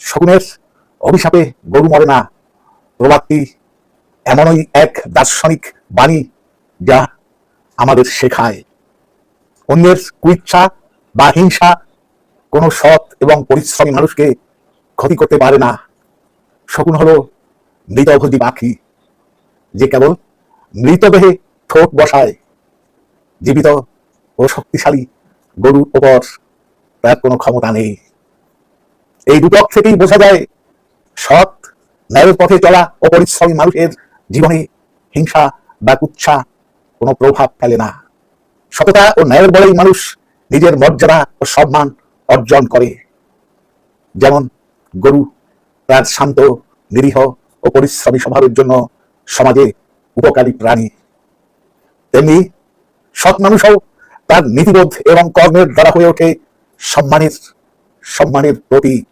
শকুনের অভিশাপে গরু মরে না। প্রবাদটি এমনই এক দার্শনিক বাণী যা আমাদের শেখায়। অন্যের কুইচ্ছা বা হিংসা কোনো সৎ এবং পরিশ্রমী মানুষকে ক্ষতি করতে পারে না। শকুন হলো মৃতভোজী পাখি, যে কেবল মৃতদেহে ঠোঁট বসায়। জীবিত ও শক্তিশালী গরুর ওপর তার কোনো ক্ষমতা নেই। এই দুটক থেকেই বোঝা যায় সৎ, ন্যায়ের পথে চলা ও পরিশ্রমী মানুষের জীবনে হিংসা বা কুচ্ছা কোনো প্রভাব ফেলে না। সততা ও ন্যায়ের বলেই মানুষ নিজের মর্যাদা ও সম্মান অর্জন করে। যেমন গরু তার শান্ত, নিরীহ ও পরিশ্রমী স্বভাবের জন্য সমাজে উপকারী প্রাণী। তেমনি সৎ মানুষও তার নীতিবোধ এবং কর্মের দ্বারা হয়ে ওঠে সম্মানের সম্মানের প্রতীক।